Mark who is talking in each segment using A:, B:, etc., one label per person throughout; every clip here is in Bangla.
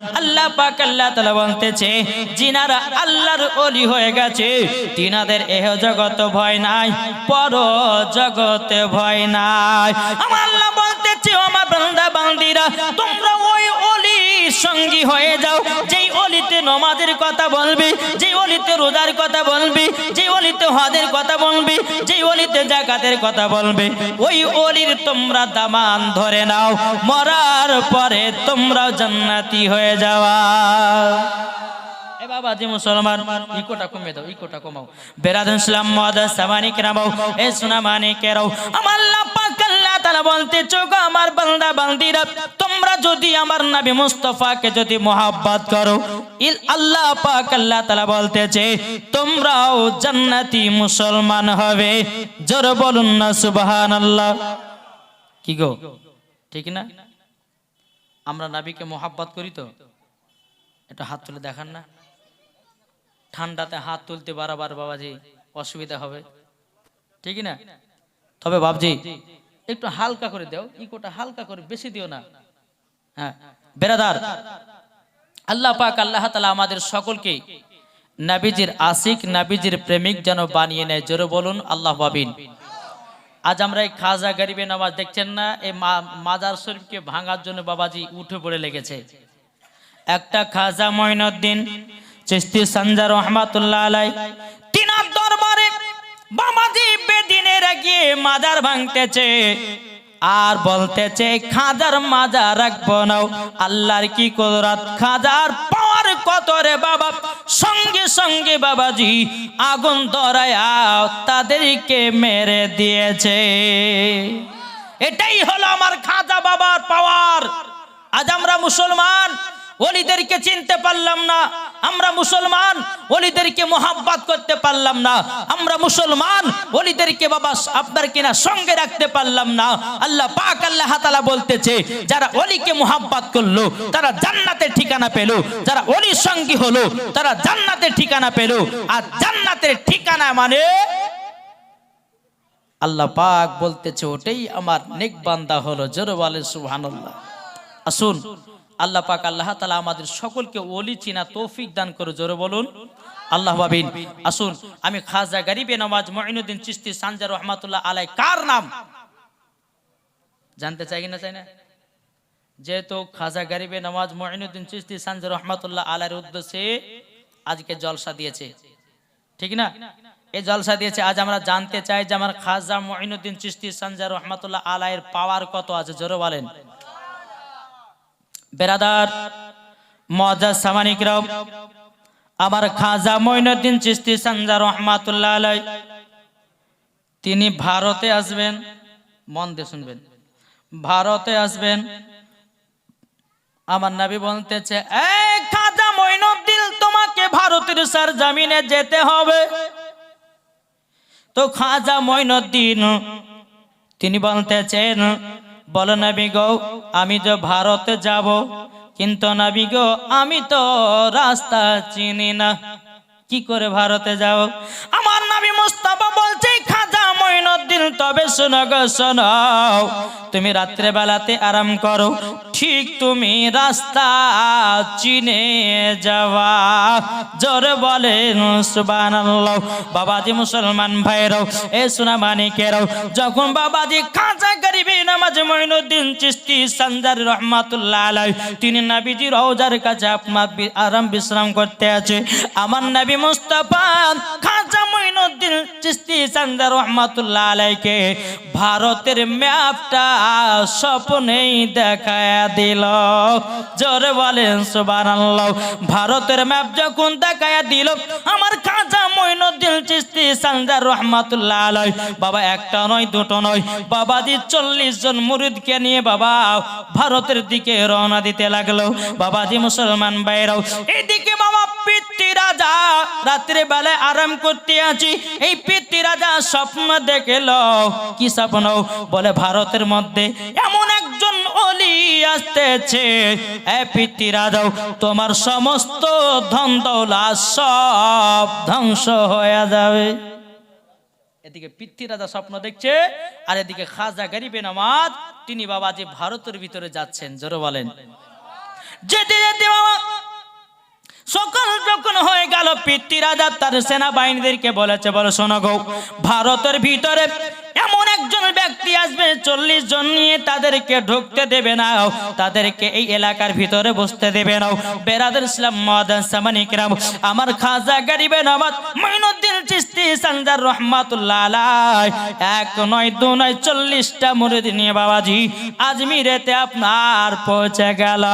A: আল্লাহ পাক আল্লাহ তালা বলতেছে, জিনারা আল্লাহর অলি হয়ে গেছে। তিনাদের এহ জগত ভয় নাই, পর জগতে ভয় নাই। আমার আল্লাহ বলতেছে আমার বান্দা বান্দিরা তোমরা ওই সঙ্গী হয়ে যাও। যেই অলিতে নমাজের কথা বলবি, যেই অলিতে রোজার কথা বলবি, যেই অলিতে হজের কথা বলবি, যেই অলিতে জাকাতের কথা বলবি, ওই অলির তোমরা দামান ধরে নাও। মরার পরে তোমরা জান্নাতি হয়ে যাওয়া। বাবা যে মুসলমান, ইকোটা কমে দাও, ইকোটা কমাও। বেরাদুন ইসলাম মদ সামানি কেরামাও এ সোনা মানে কেরাও আমার আল্লাহ আল্লাহ তাআলা বলতে, চোখ আমার বান্দা, বান্দিরা, তোমরা যদি আমার নবী মুস্তাফাকে যদি মোহাব্বত করো। ইল আল্লাহ পাক আল্লাহ তাআলা বলতেছে, তোমরাও জান্নাতি মুসলমান হবে। জোর বলুন না, সুবহানাল্লাহ। কি গো? ঠিক না? আমরা নবীকে মোহাব্বত করি তো? এটা হাত তুলে দেখান না। ঠান্ডাতে হাত তুলতে বারবার বাবাজি, অসুবিধা হবে। ঠিক না? তবে বাবজি একটু হালকা করে দাও, ইকোটা হালকা করে, বেশি দিও না। হ্যাঁ বেরাদার, আল্লাহ পাক, আল্লাহ তালা আমাদের সকলকে নাবিজির আশিক, নাবিজির প্রেমিক যেন বানিয়ে নেয়। জোরে বলুন, আল্লাহ বাবিন আজ আমরা এই খাজা গরিবে নামাজ দেখছেন না, এই মাজার শরীফকে ভাঙার জন্য বাবাজি উঠে পড়ে লেগেছে। একটা খাজা মঈনুদ্দিন চিস্তি সঞ্জা রহমাতুল্লাহ আলাই তিনার মাজার ভাঙতেছে। আর বলতেছে, খাজার মাজার রাখব নাও আল্লাহর কি কুদরত? খাজার পাওয়ার কত রে বাবা? সঙ্গে সঙ্গে বাবাজি আগুন ধরায়া তাদেরকে মেরে দিয়েছে। এটাই হলো আমার খাজা বাবার পাওয়ার। আজ আমরা মুসলমান ওলিদেরকে চিনতে পারলাম না। আমরা মুসলমান, ওলিদেরকে মোহাব্বত করতে পারলাম না। আমরা মুসলমান, ওলিদেরকে বাবা আপনার কিনা সঙ্গে রাখতে পারলাম না। আল্লাহ পাক আল্লাহ তাআলা বলতেছে, যারা অলিকে মোহাব্বত করল, তারা জান্নাতের ঠিকানা পেল। যারা ওলির সঙ্গী হলো, তারা জান্নাতের ঠিকানা পেল। আর জান্নাতের ঠিকানা মানে আল্লাহ পাক বলতেছে, ওটাই আমার নেক বান্দা হলো। জোরবালে সুবহানাল্লাহ। আসুন। আল্লাহ পাক আল্লাহ তালা আমাদের সকলকে ওলি চিনা তৌফিক দান করে, জোরে বলুন। আল্লাহ বাবিন আসুন, আমি খাজা গরিবে নওয়াজ মঈনুদ্দিন চিস্তি সানজার রহমাতুল্লাহ আলাই কার নাম? জানতে চাই কি না চাই না? যেহেতু খাজা গরিবে নওয়াজ মঈনুদ্দিন চিস্তি সানজার রহমাতুল্লাহ আলাইয়ের উদ্দেশ্যে আজকে জলসা দিয়েছে। ঠিক না? এই জলসা দিয়েছে, আজ আমরা জানতে চাই যে আমার খাজা মঈনুদ্দিন চিস্তি সানজার রহমাতুল্লাহ আলাইয়ের পাওয়ার কত আছে, জোরে বলেন। বেরাদার মজা সামানিকরাও আমার খাজা মঈনুদ্দিন চিস্তি সানজা রহমাতুল্লাহ তিনি ভারতে আসবেন, মন দিয়ে শুনবেন, ভারতে আসবেন। আমার নবী বলতেছে, এই খাজা মঈনুদ্দিন, তোমাকে ভারতের স্যার জামিনে যেতে হবে। তো খাজা মঈনুদ্দিন, তিনি বলতেছেন বলো, নাবি গো, আমি তো ভারতে যাব, কিন্তু নাবি গো, আমি তো রাস্তা চিনি না। কি করে ভারতে যাও আমার নাবি মুস্তাফা বলছে, খাজা তবে তুমি রাত্রে বেলাতে আরাম করো, ঠিক তুমি রাস্তা চিনে যাওয়া। জোরে বলেন, সুবহানাল্লাহ। বাবাজি মুসলমান ভাইরাও, এ সোনা মানিকেরাও, যখন বাবাজি খাজা গরিবে নামাজ মঈনুদ্দিন চিস্তি সঞ্জার রহমাতুল্লাহ আলাই তিনি নবীজি রওজার কাছে আপনার আরাম বিশ্রাম করতে আছে। আমার নবী মুস্তাফা খাজা মঈনুদ্দিন চিস্তি সঞ্জার রহমাতুল্লাহ আলাইকে, ভারতের ম্যাপটা স্বপ্নেই দেখায় দিল। জোরে বলেন, সুবহানাল্লাহ। ভারতের ম্যাপ যখন দেখায় দিল, আমার খাজা মঈনুদ্দিন চিস্তি সঞ্জার রহমাতুল্লাহ আলাই বাবা, একটা নয়, দুটো নয়। বাবাজি চল্লিশ জন মুরিদকে নিয়ে বাবা ভারতের দিকে রওনা দিতে লাগল। বাবাজি মুসলমান বাইরাও এইদিকে বাবা রাজা রাত্রে বেলায় আরাম করতে আছি। এই পিতৃ রাজা স্বপ্ন কি স্বপ্ন? বলে, ভারতের মধ্যে এমন একজন অলি আসতেছে। এ পিতৃ রাজাও তোমার সমস্ত ধন সব ধ্বংস হয়ে যাবে। এদিকে পিতৃ রাজা স্বপ্ন দেখছে, আর এদিকে খাজা গরিবে নামাজ, তিনি বাবা যে ভারতের ভিতরে যাচ্ছেন, জোরে বলেন। যেতে যেতে বাবা সকল যখন হয়ে গেল, পিতৃরাজা তার সেনাবাহিনীদেরকে বলেছে, বলো শোনো গৌ, ভারতের ভিতরে এমন একজন ব্যক্তি আসবে, চল্লিশ জন নিয়ে তাদেরকে ঢুকতে দেবে না। তাদেরকে এই এলাকার ভিতরে বসতে দেবে না। বেরাদের ইসলাম আমার খাজা গরিবে চিস্তি এক নয়, দু নয়, চল্লিশটা নিয়ে বাবাজি, আজমিরেতে আপনার পৌঁছে গেল।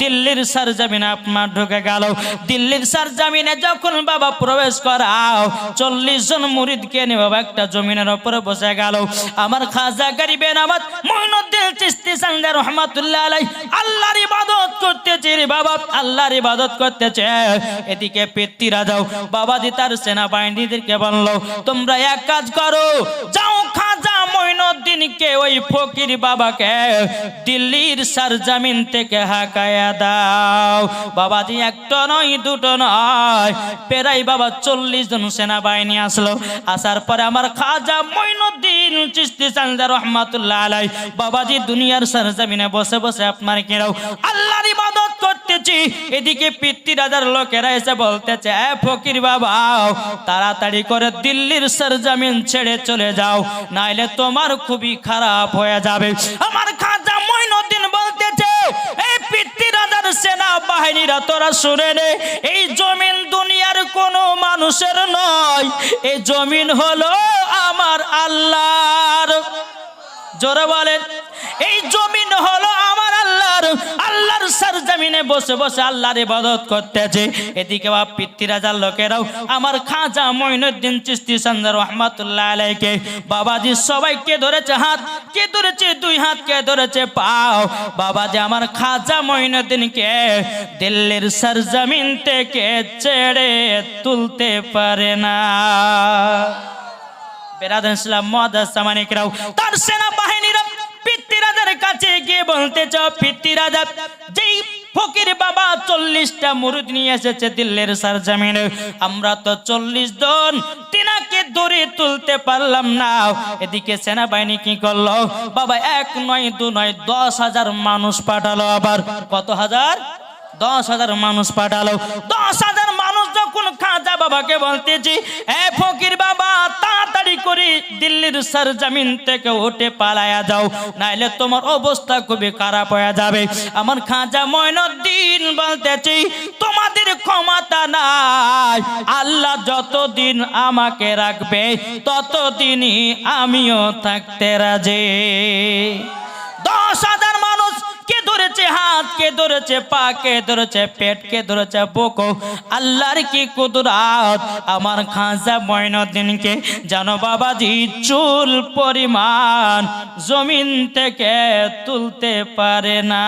A: দিল্লির সরজমিনে আপনার ঢুকে গেল। দিল্লির সরজমিনে যখন বাবা প্রবেশ করাও, চল্লিশ জন মুরিদকে নিয়ে বাবা একটা জমিনের উপরে বসে গেল। আমার খাজা গরিবে নামাজ মঈনুদ্দিন চিস্তি সঙ্গে রহমাতুল্লাহ আলাই আল্লাহর ইবাদত করতেছে রে বাবা, আল্লাহর ইবাদত করতেছে। এদিকে পেত্তিরা যাও, বাবাজি তার সেনাবাহিনীদেরকে বলল, তোমরা এক কাজ করো, যাও খাজা মঈনুদ্দিনকে ওই ফকির বাবাকে দিল্লির সরজমিন থেকে হাকায়া দাও। বাবাজি একটা নয়, দুটো নয়। পেরাই বাবা চল্লিশ জন সেনাবাহিনী আসলো। আসার পরে আমার খাজা মঈনুদ্দিন চিস্তি সানজা রহমাতুল্লাহ আলাই, বাবাজি দুনিয়ার সরজমিনে বসে বসে আপনার কেরাও, আল্লাহর ইবাদত করতেছি। এদিকে পিতৃ রাজার লোকেরা এসে বলতেছে, এ ফকির বাবা, তাড়াতাড়ি করে দিল্লির সরজমিন ছেড়ে চলে যাও। নাইলে তোমার খুবই খারাপ হয়ে যাবে। আমার খাজা মইনুদ্দিন বলতেছে, এই পিতৃ রাজার সেনা বাহিনীরা তোরা শুনে নে, এই জমিন দুনিয়ার কোনো মানুষের নয়। এই জমিন হলো আমার আল্লাহর। জোরে বলেন, এই জমিন হলো আল্লাহর সরজমিনে বসে বসে আল্লাহর ইবাদত করতেছে। এদিকে বাপ পিতৃরাজার লোকেরাও, আমার খাজা মঈনুদ্দিন চিস্তি সন্দার রহমাতুল্লাহ আলাইকে, বাবাজি সবাইকে ধরেছে হাত, কে ধরেছে দুই হাত, কে ধরেছে পাও, বাবাজি আমার খাজা মঈনুদ্দিনকে দিল্লির সরজমিন থেকে ছেড়ে তুলতে পারে না। বেরাদান ইসলাম মহাদাস সামানিকরাও তার সেনাবাহিনীরা পিতৃরাজার কাছে গিয়ে বলতে চাও, পিতৃরাজা ফকির বাবা চল্লিশটা মুরুদ নিয়ে এসেছে দিল্লির সারজামিনে। আমরা তো চল্লিশ জন, তিনাকে দূরে তুলতে পারলাম না। এদিকে সেনাবাহিনী কি করল? বাবা এক নয়, দু নয়, দশ হাজার মানুষ পাঠালো আবার। কত হাজার? দশ হাজার মানুষ পাঠালো। দশ হাজার মানুষ যখন খাজা বাবাকে বলতেছি, এ ফকির বাবা, তাড়াতাড়ি করে দিল্লির সরজমিন থেকে উঠে পালায়া যাও, নাইলে তোমার অবস্থা খুবই খারাপ হয়ে যাবে। আমার খাজা ময়নুদ্দিন বলতেছি, তোমাদের ক্ষমতা নাই। আল্লাহ যতদিন আমাকে রাখবে, ততদিনই আমিও থাকতে রাজে। দশ হাজার ধরেছে হাত কে ধরেছে পা কে ধরেছে পেট কে ধরেছে বুকো। আল্লাহর কি কুদরাত? আমার খাজা ময়নুদ্দিনকে জানো বাবাজি, চুল পরিমাণ জমিন থেকে তুলতে পারে না।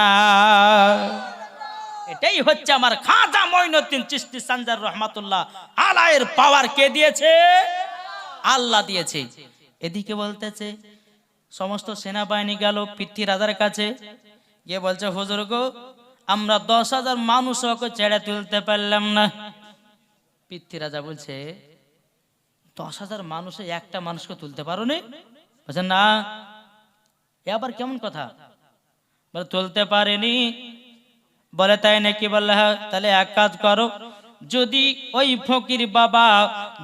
A: এটাই হচ্ছে আমার খাজা মঈনুদ্দিন চিস্তি সানজার রহমাতুল্লাহ। আলায়ের পাওয়ার কে দিয়েছে? আল্লাহ দিয়েছে। এদিকে বলতেছে, সমস্ত সেনাবাহিনী গেল পিতৃ রাজার কাছে। গিয়ে বলছে, হুজুর গো, আমরা দশ হাজার মানুষ ওকে ছেড়ে তুলতে পারলাম না। পিতৃ রাজা বলছে, দশ হাজার মানুষে একটা মানুষকে তুলতে পারো নি বলছে, না। আবার কেমন কথা? বলে, তুলতে পারেনি। বলে, তাই নাকি? বললে হ্যাঁ তাহলে এক কাজ করো। যদি ওই ফকির বাবা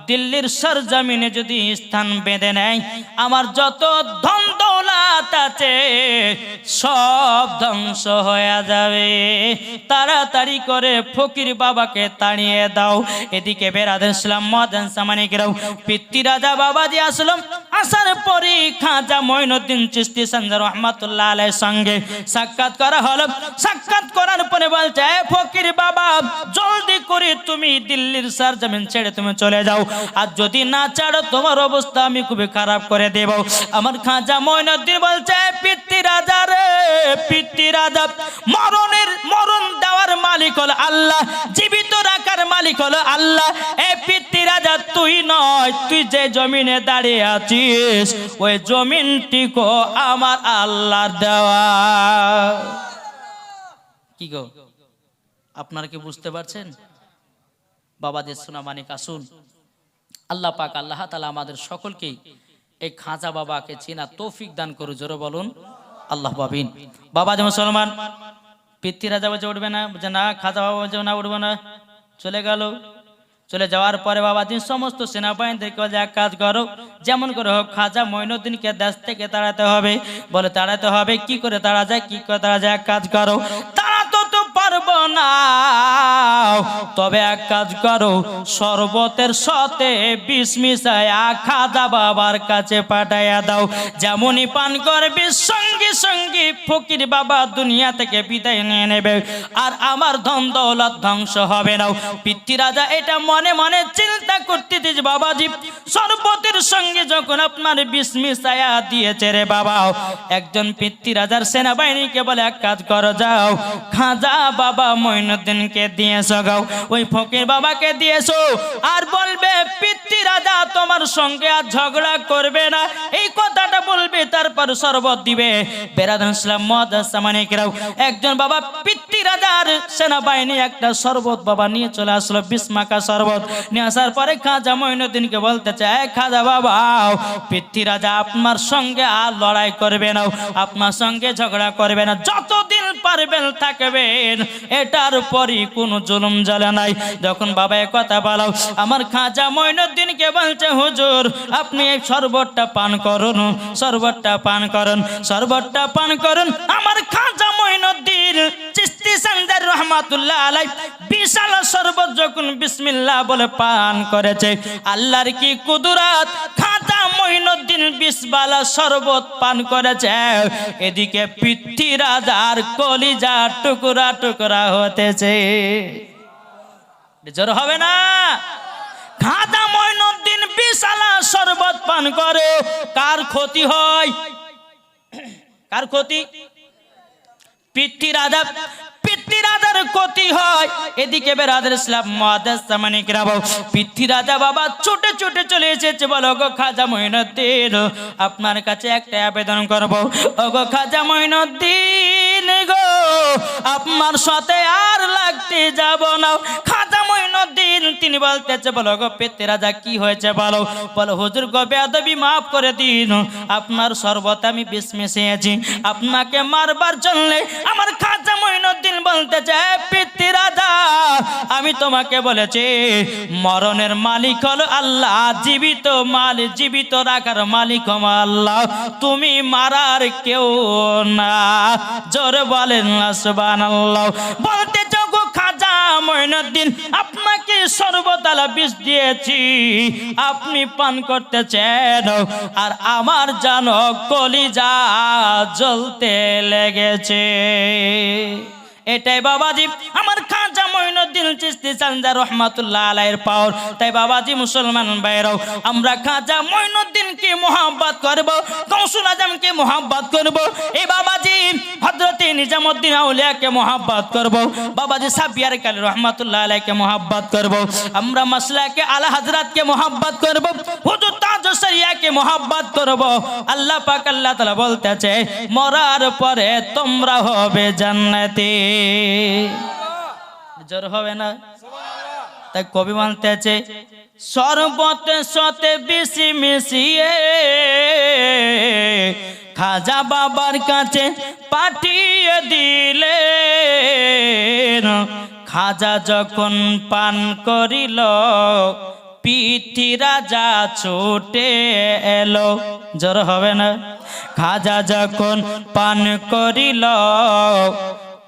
A: দিল্লির সরজমিনে যদি স্থান বেঁধে নেয়, আমার যত ধন আছে, সব ধ্বংস হয়ে যাবে। তাড়াতাড়ি করে ফকির বাবাকে তাড়িয়ে দাও। এদিকে বেরাদ ইসলাম মহাদান সামানিকেরাও, পিতৃ রাজা বাবাজি আসলাম। আসার পরে খাজা মঈনুদ্দিন চিস্তি সঞ্জা রহমাতুল্লাহ আলাইহির সঙ্গে সাক্ষাৎ করা হলো। সাক্ষাৎ করার পরে বলছে, "এ ফকির বাবা, জলদি করে তুমি দিল্লির সরজমিন ছেড়ে তুমি চলে যাও। আর যদি না ছাড়ো, তোমার অবস্থা আমি খুবই খারাপ করে দেব। আমার খাজা মঈনুদ্দিন বলছে পিতৃ রাজা রে, পিতৃ রাজা, মরণের, মরণ দেওয়ার মালিক হলো আল্লাহ। জীবিত রাখার মালিক হলো আল্লাহ। এ পিতৃ রাজা, তুই নয়, তুই যে জমিনে দাঁড়িয়ে আছিস, ওই জমিনটি জমিনটিকো আমার আল্লাহর দেওয়া। কি গো? আপনারা কি বুঝতে পারছেন? বাবাদের সোনা মানিক আসুন। আল্লাহ পাক আল্লাহ তালা আমাদের সকলকেই এই খাঁচা বাবাকে চেনা তৌফিক দান করু জোরে বলুন, আল্লাহ বাবিন বাবা যে মুসলমান, পিতৃ রাজা বলছে উঠবে না যে না, খাজা বাবা বলছে না, উঠবে না। চলে গেল। চলে যাওয়ার পরে বাবা দিন সমস্ত সেনাবাহিনীদেরকে বলে এক কাজ করো। যেমন করে হোক খাজা মৈনুদ্দিনকে দেশ থেকে তাড়াতে হবে। বলে তাড়াতে হবে, কি করে তাড়া যায়, কি করে তাড়া যায়, এক কাজ করো। পারব না। তবে এক কাজ করো, শরবতের সাথে বিষ মিশায়া বাবার কাছে পাঠাইয়া দাও। যেমনই পান করবি, সঙ্গে সঙ্গে ফকির বাবা দুনিয়া থেকে বিদায় নিয়ে নেবে। আর আমার ধন দৌলত ধ্বংস হবে না। পিতৃরাজা এটা মনে মনে চিন্তা করতেছিস বাবাজি, শরবতের সঙ্গে যখন আপনার বিষ দিয়েছে রে বাবা, একজন পিতৃরাজার সেনাবাহিনীকে বলে, এক কাজ করো, যাও, খাজা বাবা মঈনুদ্দিনকে দিয়েছ গাও ওই ফকির বাবাকে দিয়েছ। আর বলবে, পিতৃ রাজা, তোমার সঙ্গে আর ঝগড়া করবে না। এই কথাটা বলবে, তারপর শরবত দিবে। বেরাদান ইসলাম মদ সামানিকরাও একজন বাবা পিতৃ রাজার সেনাবাহিনী একটা শরবত বাবা নিয়ে চলে আসলো, বিসমাকা শরবত। নিয়ে আসার পরে খাজা মঈনুদ্দিনকে বলতে চায় খাজা বাবা, পিতৃ রাজা, আপনার সঙ্গে আর লড়াই করবে না। আপনার সঙ্গে ঝগড়া করবে না। যতদিন পারবেন, থাকবেন। এটার পরই কোনো জুলুম জ্বালা নাই। যখন বাবা কথা বলাও, আমার খাজা মঈনুদ্দিনকে বলছে, হুজুর, আপনি এই শরবতটা পান করুন, শরবতটা পান করুন, শরবতটা পান করুন। আমার চিস্তি সান্দার রহমাতুল্লাহ আলাই বিশাল শরবত যখন বিসমিল্লাহ বলে পান করেছে, আল্লাহর কি কুদরাত? খাজা বিশবালা শরবত পান করেছে। এদিকে পিতৃ রাজার কলিজা টুকরা টুকরা হতেছে। জোর হবে না? খাজা মঈনুদ্দিন বিশালা শরবত পান করে। কার ক্ষতি হয়? কার ক্ষতি? পিতৃ রাজা ক্ষতি হয়। এদিকে বেরাদার বাবা ছুটে ছুটে চলে এসেছে। খাজা আপনার কাছে একটা আবেদন করব। ওগো খাজা মহিনুদ্দিন গো, আপনার সাথে আর লাগতে যাব না। আমি আপনাকে মারবার জন্য আমার খাজা বলতে চায় পিতৃ রাজা, আমি তোমাকে বলেছি, মরণের মালিক আল্লাহ, জীবিত মাল, জীবিত রাখার মালিক হলো আল্লাহ। তুমি মারার কেউ না। জোরে বলেন যোগো আপনাকে সর্বতালা বিষ দিয়েছি। আপনি পান করতেছেন আর আমার জান কলিজা জ্বলতে লেগেছে। এটাই বাবাজি, আমার খাজা মঈনুদ্দিন চিস্তি রহমাতুল্লাহ আলাইহির পাওয়ার। তাই বাবাজি মুসলমান আমরা খাজা মঈনুদ্দিনকে মোহাব্বত করব কৌসুল আজমকে মোহাব্বত করব এই বাবাজি হযরতে নিজামউদ্দিন আউলিয়াকে বাবাজি সাবিয়ার কালী রহমাতুল্লাহ আলাইহিকে মোহাব্বত করব, আমরা মাসলাকে আলা হযরতকে মোহাব্বত করব, হুজুর তাজ শরিয়াকে মোহাব্বত করব। আল্লাহ পাক আল্লাহ তাআলা বলতেছে, মরার পরে তোমরা হবে জান্নাতি। জোর হবে না। তাই কবি বলতেছে সর্বতে সতে বেশি মিশিয়ে খাজা বাবার কাছে পাঠিয়ে দিলে খাজা যখন পান করিল, পিঠি রাজা ছোটে এলো। জ্বর হবে না। খাজা যখন পান করিল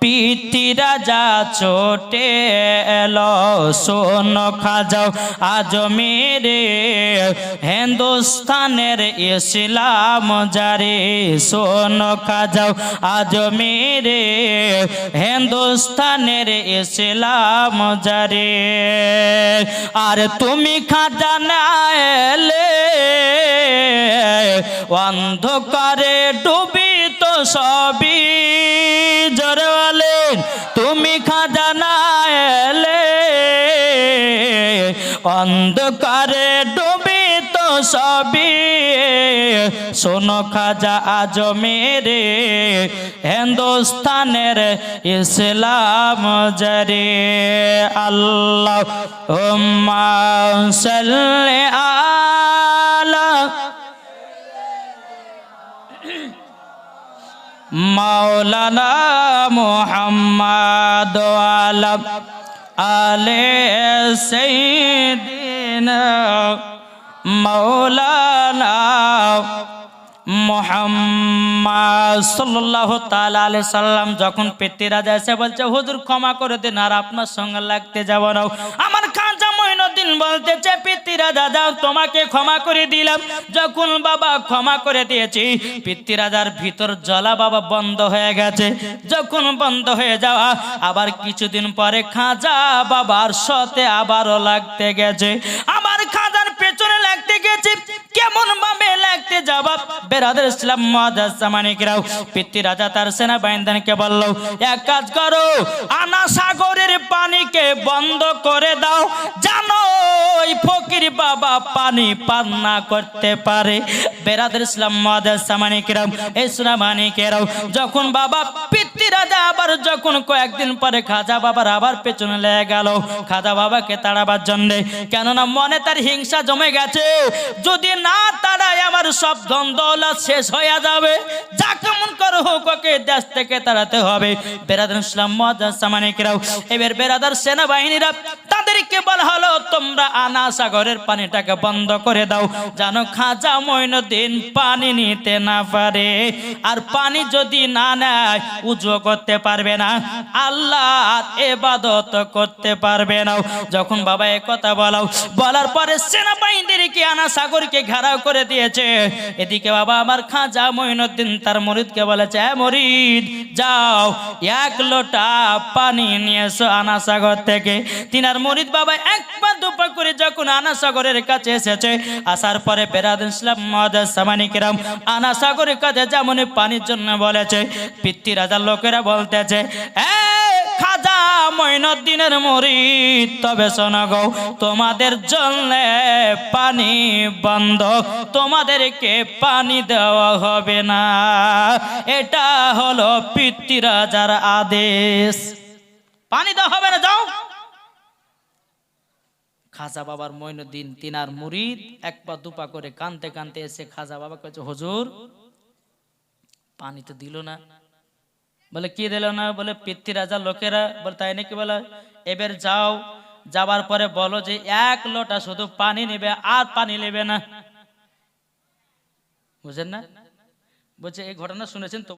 A: পিতি রাজা ছোটে এলো, সোন খাজাও আজ মেরে হিন্দুস্তানের ইসলাম জারে, সোন খাজাও আজ মেরে হিন্দুস্তানের ইসলাম জারে। আর তুমি খাজা না এলে, অন্ধকারে ডুবি সবই জোরে তুমি খাজানা এলে। অন্ধকারে ডুবি তো সবই। শোনো খাজা, আজ মেরে হিন্দুস্তানের ইসলাম জরে। আল্লাহ সাল্লি আলা মাওলানা মোহাম্মদ আলম আলে সৈদিনা মৌলানা মোহাম্মদ সাল্লাল্লাহু তাআলা আলাইহি সাল্লাম যখন পেতে রাজা এসে বলছে, হুজুর, ক্ষমা করে দিন, আর আপনার সঙ্গে লাগতে যাব না। আমার মঈনুদ্দিন বলতেছে পিতৃ দাদা, তোমাকে ক্ষমা করে দিলাম। যখন বাবা ক্ষমা করে দিয়েছি পিতৃরাজার ভিতর জলা বাবা বন্ধ হয়ে গেছে। যখন বন্ধ হয়ে যাওয়া, আবার কিছুদিন পরে খাজা বাবার সাথে আবারও লাগতে গেছে। আবার খাজার পেছনে লাগতে গেছে। কেমন পানিকে বন্ধ করে দাও। জানো ফকির বাবা পানি পান না করতে পারে। বেরাদের ইসলাম মানিকরাও এই সোনা মানিকেরাও যখন বাবা পিতৃ আবার যখন কয়েকদিন পরে খাজা বাবার আবার পেছনে লেগে গেল, খাজা বাবাকে তাড়াবার জন্য, কেননা মনে তার হিংসা জমে গেছে, যদি না তাড়ায় আমার সব দৌলত শেষ হয়ে যাবে। যা কেমন করো হোক ওকে দেশ থেকে তাড়াতে হবে। বেরাদার ইসলাম সামানিকরাও, এবার বেরাদার সেনাবাহিনীরা তাদেরকে বলা হলো, তোমরা আনা সাগরের পানিটাকে বন্ধ করে দাও। জানো খাজা মইনুদ্দিন পানি নিতে না পারে। আর পানি যদি না নেয়, উজু করতে পারবে না। আল্লাহ এবাদত করতে পারবে না। যখন বাবা কথা বলাও, বলার পরে সেনাবাহিনীদেরকে আনা সাগরকে ঘেরাও করে দিয়েছে? এদিকে বাবা আমার খাজা মঈনুদ্দিন তার মরিদকে বলেছে, "এ মরিদ, যাও, এক লোটা পানি নিয়ে এসো আনা সাগর থেকে। তিনার মরিদ বাবা একবার দুপা করে যখন আনা সাগরের কাছে এসেছে, আসার পরে বেরাদ ইসলাম মহাদাস সামানিকেরাম আনা সাগরের কাছে যেমন পানির জন্য বলেছে পিতৃ রাজার লোকেরা বলতেছে, "এ খাজা মঈনুদ্দিনের মরিদ, তবে শোনো তোমাদের জন্য পানি বন্ধ, তোমাদেরকে পানি দেওয়া হবে না। এটা হলো পিতৃ রাজার আদেশ। পানি দেওয়া হবে না, যাও। খাজা বাবার মঈনুদ্দিন তিনার মুরিদ, এক পা দুপা করে কানতে কানতে এসে খাজা বাবা কাছে হুজুর, পানি তো দিল না। বলে, কি দিল না? বলে পিতৃ রাজা লোকেরা। বলে, তাই নাকি? বলে, এবার যাও। যাবার পরে বলো যে, এক লোটা শুধু পানি নেবে, আর পানি নেবে না। বুঝেন না? বলছে এই ঘটনা শুনেছেন তো?